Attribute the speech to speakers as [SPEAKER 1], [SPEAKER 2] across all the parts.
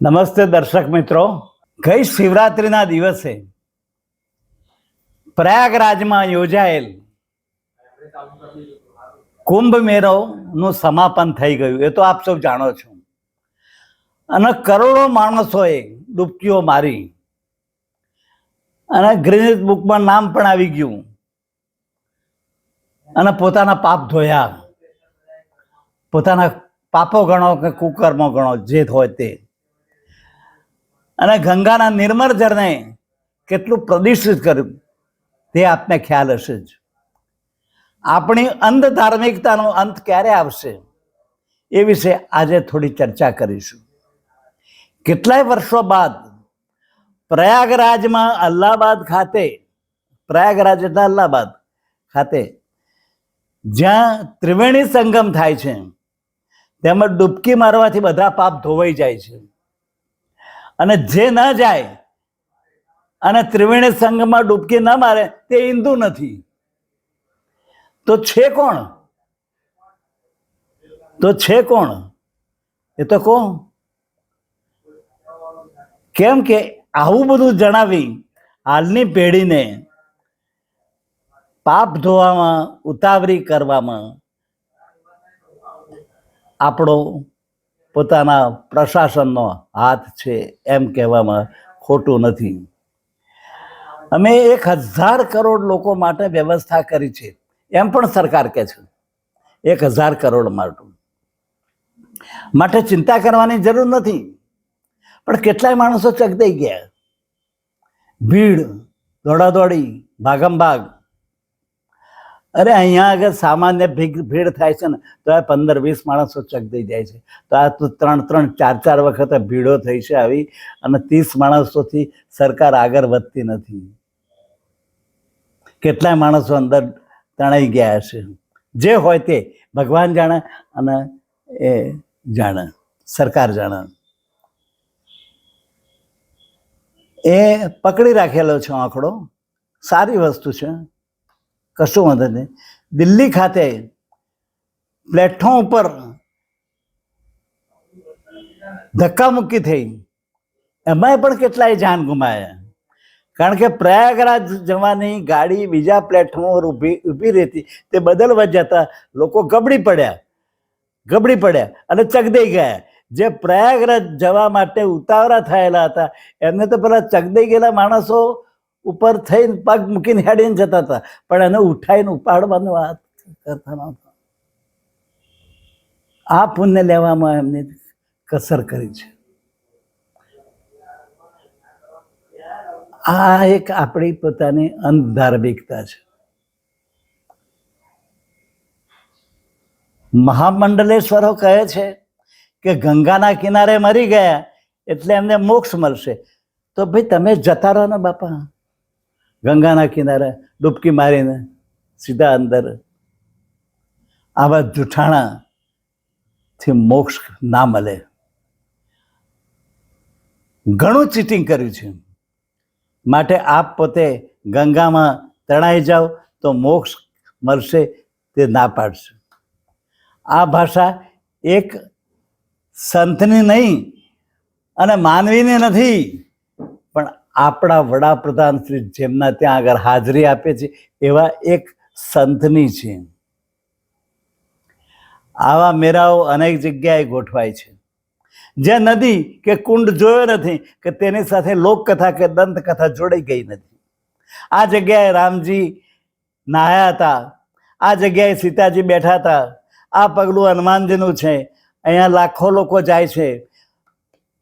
[SPEAKER 1] નમસ્તે દર્શક મિત્રો. ગઈ શિવરાત્રિના દિવસે પ્રયાગરાજમાં યોજાયેલ કુંભ મેળોનું સમાપન થઈ ગયું. એ તો આપ સૌ જાણો છો. અને કરોડો માણસોએ ડૂબકીઓ મારી અને ગ્રીનિસ બુકમાં નામ પણ આવી ગયું અને પોતાના પાપ ધોયા. પોતાના પાપો ગણો કે કુકર્મો ગણો, જે હોય તે. અને ગંગાના નિર્મળ જળને કેટલું પ્રદૂષિત કર્યું તે આપને ખ્યાલ હશે જ. આપણી અંધ ધાર્મિકતાનો અંત ક્યારે આવશે એ વિશે આજે થોડી ચર્ચા કરીશું. કેટલાય વર્ષો બાદ પ્રયાગરાજમાં અલ્હાબાદ ખાતે, પ્રયાગરાજ એટલે અલ્હાબાદ ખાતે, જ્યાં ત્રિવેણી સંગમ થાય છે, તેમાં ડૂબકી મારવાથી બધા પાપ ધોવાઈ જાય છે. અને જે ન જાય અને ત્રિવેણી સંઘમાં ડૂબકી ન મારે તે હિન્દુ નથી. તો છે કોણ? તો છે કોણ? એ તો કોણ કેમ કે આવું બધું જણાવી હાલની પેઢીને પાપ ધોવામાં ઉતાવળી કરવામાં આપણો પોતાના પ્રશાસનનો હાથ છે એમ કહેવામાં ખોટું નથી. અમે એક હજાર કરોડ લોકો માટે વ્યવસ્થા કરી છે, એમ પણ સરકાર કહે છે. એક હજાર કરોડ માટે. માટે ચિંતા કરવાની જરૂર નથી. પણ કેટલાય માણસો ચકદાઈ ગયા. ભીડ, દોડાદોડી, ભાગમ ભાગ અરે અહીંયા આગળ સામાન્ય ભીડ થાય છે ને, તો આ પંદર, વીસ માણસો ચકદાઈ જાય છે. તો આ તો ત્રણ ત્રણ, ચાર ચાર વખત ભીડો થઈ છે આવી અને ત્રીસ માણસોથી સરકાર આગળ વધતી નથી. કેટલાય માણસો અંદર તણાઈ ગયા છે જે હોય તે ભગવાન જાણે અને એ જાણે, સરકાર જાણે. એ પકડી રાખેલો છે આંકડો. સારી વસ્તુ છે. કશું વાંધો નહીં. દિલ્હી ખાતે પ્લેટફોર્મ ઉપર ધક્કામુક્કી થઈ. એમાંય પણ કેટલાય જાન ગુમાયા. કારણ કે પ્રયાગરાજ જવાની ગાડી બીજા પ્લેટફોર્મ પર ઊભી ઊભી રહેતી. તે બદલવા જતા લોકો ગબડી પડ્યા. ગબડી પડ્યા અને ચગદાઈ ગયા. જે પ્રયાગરાજ જવા માટે ઉતાવળા થયેલા હતા. એમને તો પેલા ચગદાઈ ગયેલા માણસો ઉપર થઈને પગ મૂકીને હેડીને જતા હતા. પણ એને ઉઠાઈને ઉપાડવાનું વાત કરતા નહોતા. આ પુણ્ય લેવામાં એમને કસર કરી છે. આ એક આપણી પોતાની અંધધાર્મિકતા છે. મહામંડલેશ્વરો કહે છે કે ગંગાના કિનારે મરી ગયા એટલે એમને મોક્ષ મળશે. તો ભાઈ તમે જતા રહો ને બાપા. ગંગાના કિનારે ડૂબકી મારીને સીધા અંદર આવા જૂઠાણાથી મોક્ષ ના મળે. ઘણું ચીટિંગ કર્યું છે. માટે આપ પોતે ગંગામાં તણાઈ જાઓ તો મોક્ષ મળશે તે ના પાડશે. આ ભાષા એક સંતની નહીં અને માનવીની નથી, પણ આપણા વડાપ્રધાન શ્રી જેમના ત્યાં આગળ હાજરી આપે છે, એવા એક સંતની છે. આવા મેળાઓ અનેક જગ્યાએ ગોઠવાય છે. જ્યાં નદી કે કુંડ જોયો નથી, કે તેની સાથે લોકકથા કે દંતકથા જોડાઈ ગઈ નથી. આ જગ્યાએ રામજી નાહ્યા હતા, આ જગ્યાએ સીતાજી બેઠા હતા, આ પગલું હનુમાનજીનું છે, અહીંયા લાખો લોકો જાય છે.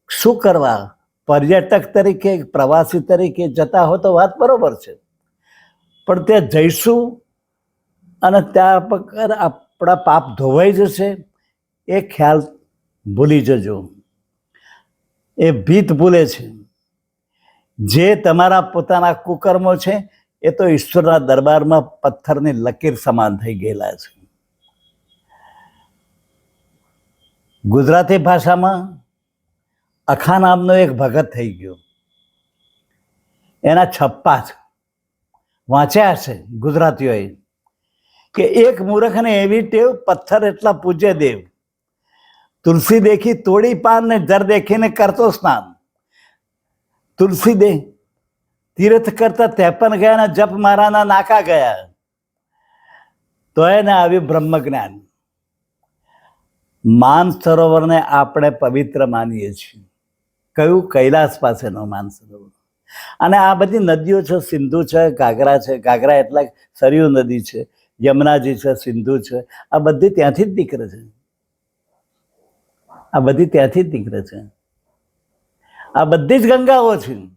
[SPEAKER 1] શું કરવા? પર્યટક તરીકે, પ્રવાસી તરીકે જતા હો તો વાત બરાબર છે. પણ ત્યાં જઈશું અને ત્યાં પર આપણા પાપ ધોવાઈ જશે, એ ખ્યાલ ભૂલી જજો. એ ભીત ભૂલે છે. જે તમારા પોતાના કુકર્મો છે, એ તો ઈશ્વરના દરબારમાં પથ્થરની લકીર સમાન થઈ ગયેલા છે. ગુજરાતી ભાષામાં અખા નામનો એક ભગત થઈ ગયો. એના છપ્પા છે વાંચ્યા છે ગુજરાતીઓએ કે એક મૂર્ખને એવી ટેવ પથ્થર એટલા પૂજ્ય દેવ. તુલસી દેખી તોડી પાન ને જર દેખીને કરતો સ્નાન. તુલસી દે, તીર્થ કરતા તેપન ગયા ને જપ મારાના નાકા ગયા. તો એને આવ્યું બ્રહ્મ જ્ઞાન માન સરોવરને આપણે પવિત્ર માનીએ છીએ. કયું કૈલાસ પાસેનો માનસરોવર? અને આ બધી નદીઓ છે, સિંધુ છે, ઘાઘરા છે. ઘાઘરા એટલે સરયુ નદી છે, યમુનાજી છે, સિંધુ છે. આ બધી ત્યાંથી જ નીકળે છે. આ બધી ત્યાંથી જ નીકળે છે. આ બધી જ ગંગાઓ છે.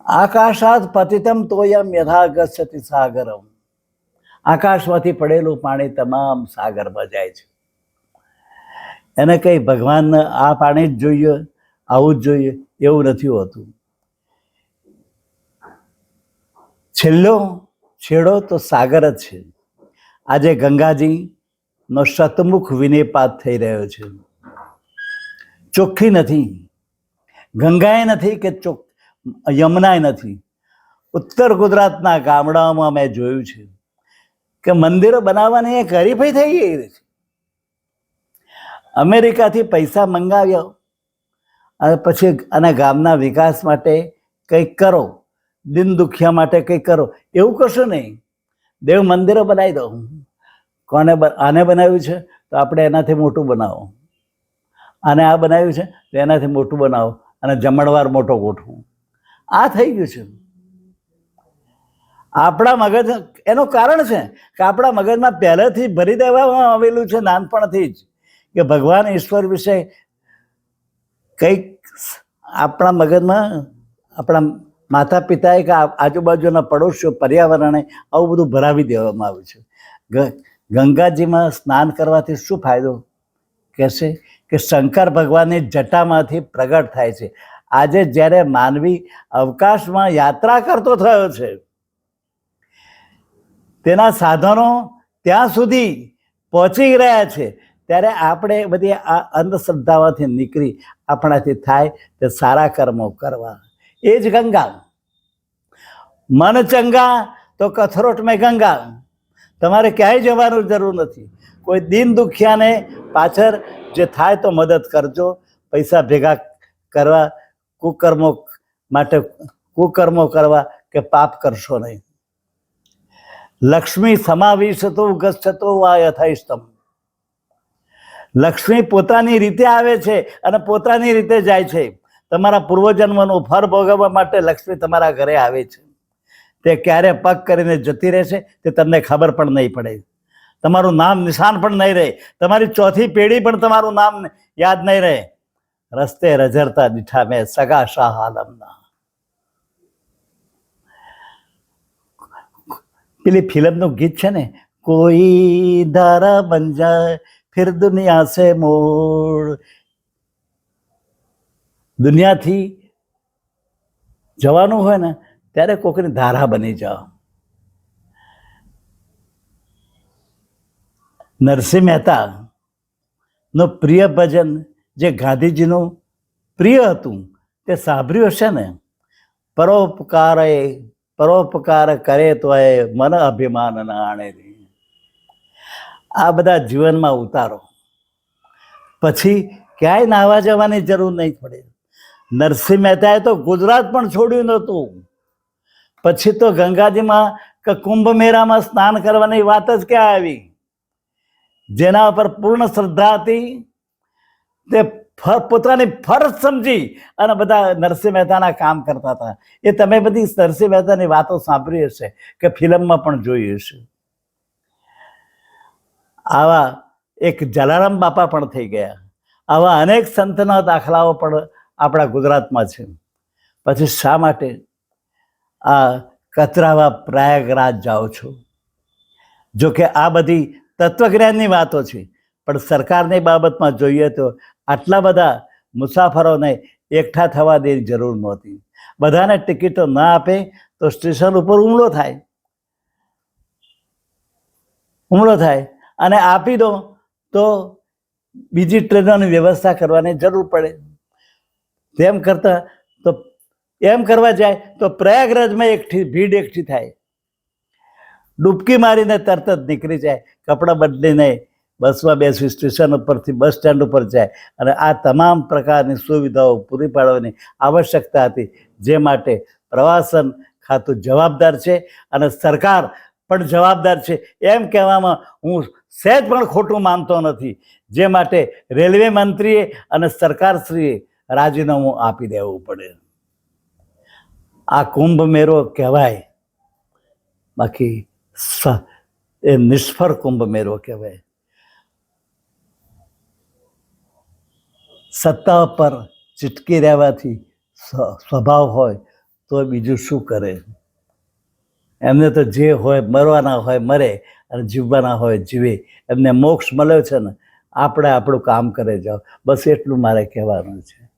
[SPEAKER 1] આકાશાત પતિતમ તોયમ યથા ગચ્છતિ સાગરમ. આકાશમાંથી પડેલું પાણી તમામ સાગરમાં જાય છે. એને કંઈ ભગવાન આ પાણી જ જોઈએ, આવું જ જોઈએ, એવું નથી હોતું. છેલ્લો છેડો તો સાગર જ છે. આજે ગંગાજી નો શતમુખ વિનેપાત થઈ રહ્યો છે. ચોખ્ખી નથી. ગંગાએ નથી કે ચોખ યમુનાય નથી. ઉત્તર ગુજરાતના ગામડાઓમાં મેં જોયું છે કે મંદિરો બનાવવાની એક હરીફાઈ થઈ ગઈ છે. અમેરિકાથી પૈસા મંગાવ્યો. અને પછી અને ગામના વિકાસ માટે કંઈક કરો. દિન દુખિયા માટે કંઈક કરો. એવું કશું નહીં. દેવ મંદિરો બનાવી દો કોને આને બનાવ્યું છે? તો આપણે એનાથી મોટું બનાવો. આને આ બનાવ્યું છે? તો એનાથી મોટું બનાવો. અને જમણવાર મોટો ગોઠવું. આ થઈ ગયું છે. આપણા મગજ, એનું કારણ છે કે આપણા મગજમાં પહેલેથી ભરી દેવામાં આવેલું છે નાનપણથી જ. કે ભગવાન ઈશ્વર વિશે કંઈક આપણા મગજમાં, આપણા માતા પિતાએ કે આજુબાજુના પડોશીઓ પર્યાવરણે આવું બધું ભરાવી દેવામાં આવ્યું છે. ગંગાજીમાં સ્નાન કરવાથી શું ફાયદો? કહેશે કે શંકર ભગવાનની જટામાંથી પ્રગટ થાય છે. આજે જ્યારે માનવી અવકાશમાં યાત્રા કરતો થયો છે, તેના સાધનો ત્યાં સુધી પહોંચી રહ્યા છે. ત્યારે આપણે બધી આ અંધશ્રદ્ધાઓથી નીકળી આપણાથી થાય તે સારા કર્મો કરવા. એ જ ગંગા. મન ચંગા તો કથરોટ મેં ગંગા. તમારે ક્યાંય જવાનું જરૂર નથી. કોઈ દિન દુખિયાને પાછળ જે થાય તો મદદ કરજો. પૈસા ભેગા કરવા, કુકર્મો માટે કુકર્મો કરવા કે પાપ કરશો નહીં. લક્ષ્મી સમાવિશતો ગચ્છતો આ યથાઈષ્ટમ લક્ષ્મી પોતાની રીતે આવે છે અને પોતાની રીતે જાય છે. તમારા પૂર્વજન્મનું ફળ ભોગવવા માટે લક્ષ્મી તમારા ઘરે આવે છે. તે ક્યારે પગ કરીને જતી રહેશે તે તમને ખબર પણ નહીં પડે. તમારું નામ નિશાન પણ નહીં રહે. તમારી ચોથી પેઢી પણ તમારું નામ યાદ નહીં રહે. રસ્તે રજરતા દીઠા મેં સગા શાહ આલમના પેલી ફિલ્મનું ગીત છે ને, કોઈ ધારા બન જાય ફિર દુનિયા સે મોડ. દુનિયાથી જવાનું હોય ને, ત્યારે કોકની ધારા બની જાઓ. નરસિંહ મહેતા નું પ્રિય ભજન જે ગાંધીજીનું પ્રિય હતું, તે સાંભળ્યું હશે ને? પરોપકાર પરોપકાર કરે તો એ મન અભિમાન ના આણે આ બધા જીવનમાં ઉતારો. પછી ક્યાંય નાહવા જવાની જરૂર નહીં પડે. નરસિંહ મહેતાએ તો ગુજરાત પણ છોડ્યું નહોતું. પછી તો ગંગાજીમાં કે કુંભ મેળામાં સ્નાન કરવાની વાત જ ક્યાં આવી? જેના ઉપર પૂર્ણ શ્રદ્ધા હતી. તે પોતાની ફરજ સમજી અને બધા નરસિંહ મહેતાના કામ કરતા હતા. એ તમે બધી નરસિંહ મહેતાની વાતો સાંભળી હશે કે ફિલ્મમાં પણ જોઈ હશે. આવા એક જલારામ બાપા પણ થઈ ગયા. આવા અનેક સંતના દાખલાઓ પણ આપણા ગુજરાતમાં છે. પછી શા માટે આ કચરાવા પ્રયાગરાજ જાઓ છો? જો કે આ બધી તત્વજ્ઞાનની વાતો છે, પણ સરકારની બાબતમાં જોઈએ તો આટલા બધા મુસાફરોને એકઠા થવા દેવાની જરૂર નહોતી. બધાને ટિકિટો ના આપે તો સ્ટેશન ઉપર હુમલો થાય. હુમલો થાય. અને આપી દો તો બીજી ટ્રેનોની વ્યવસ્થા કરવાની જરૂર પડે. તેમ કરતાં તો એમ કરવા જાય તો પ્રયાગરાજમાં એકઠી ભીડ એકઠી થાય. ડૂબકી મારીને તરત જ નીકળી જાય, કપડાં બદલીને બસમાં બેસી સ્ટેશન ઉપરથી બસ સ્ટેન્ડ ઉપર જાય અને આ તમામ પ્રકારની સુવિધાઓ પૂરી પાડવાની આવશ્યકતા હતી, જે માટે પ્રવાસન ખાતું જવાબદાર છે અને સરકાર પણ જવાબદાર છે. એમ કહેવામાં હું સહેજ પણ ખોટું માનતો નથી. જે માટે રેલવે મંત્રીએ અને સરકારશ્રીએ રાજીનામું આપી દેવું પડે. આ કુંભ મેળો કહેવાય. બાકી એ નિષ્ફળ કુંભ મેળો કહેવાય. સત્તા પર ચીટકી રહેવાથી સ્વ- સ્વભાવ હોય તો બીજું શું કરે? એમને તો જે હોય મરવાના હોય મરે અને જીવવાના હોય જીવે. એમને મોક્ષ મળ્યો છે ને, આપણે આપણું કામ કરે જાઓ. બસ એટલું મારે કહેવાનું છે.